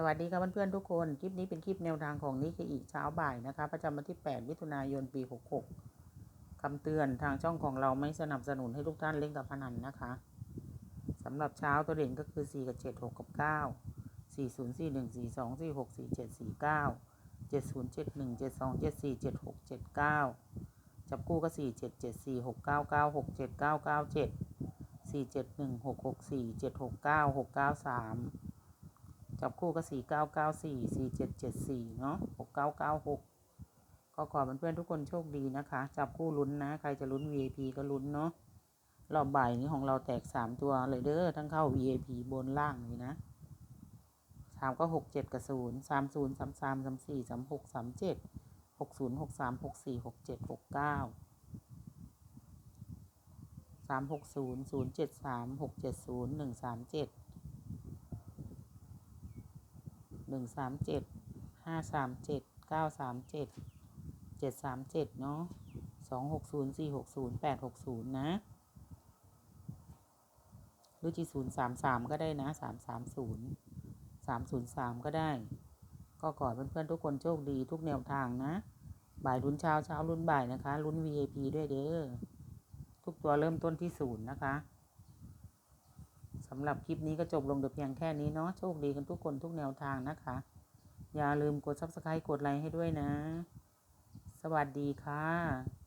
สวัสดีครับเพื่อนๆทุกคน คลิปนี้เป็นคลิปแนวทางของนิเคอีเช้าบ่ายนะคะ ประจำวันที่ 8 มิถุนายน ปี 66 คำเตือนทางช่องของเราไม่สนับสนุนให้ทุกท่านเล่นกับพนันนะคะสำหรับเช้าตัวเด่นก็คือ 4 กับ 7 6 กับ 9 4 0 4 1 4 2 4 6 4 7 4 9 7 0 7 1 7 2 7 4 7 6 7 9 จับคู่ก็ 4 7 7 4 6 9 9 6 7 9 9 7 4 7 1 6 6 4 7 6 9 6 9 3 จับคู่ก็สี่เก้าเก้าสี่สี่เจ็ดเจ็ดสี่เนาะหกเก้าเก้าหกก็ขอเพื่อนๆทุกคนโชคดีนะคะ จับคู่ลุ้นนะ ใครจะลุ้น VIP ก็ลุ้นเนาะรอบบ่ายนี้ของเราแตกสามตัวเลยเด้อทั้งเข้า VIP บนล่างเลยนะสามก็หกเจ็ดกับศูนย์สามศูนย์สามสามสามสี่สามหกสามเจ็ดหกศูนย์หกสามหกสี่หกเจ็ดหกเก้าสามหกศูนย์ศูนย์เจ็ดสามหกเจ็ดศูนย์หนึ่งสามเจ็ด หนึ่งสามเจ็ดห้าสามเจ็ดเก้าสามเจ็ดเจ็ดสามเจ็ดเนาะสองหกศูนย์สี่หกศูนย์แปดหกศูนย์นะหรือจีศูนย์สามสามก็ได้นะสามสามศูนย์สามศูนย์สามก็ได้ ก็ขอเพื่อนๆทุกคนโชคดีทุกแนวทางนะ บ่ายลุ้นเช้าเช้าลุ้นบ่ายนะคะลุ้น VIP ด้วยเด้อทุกตัวเริ่มต้นที่ศูนย์นะคะ สำหรับคลิปนี้ก็จบลงเพียงแค่นี้เนาะโชคดีกันทุกคนทุกแนวทางนะคะ อย่าลืมกด subscribe กดไลค์ให้ด้วยนะ สวัสดีค่ะ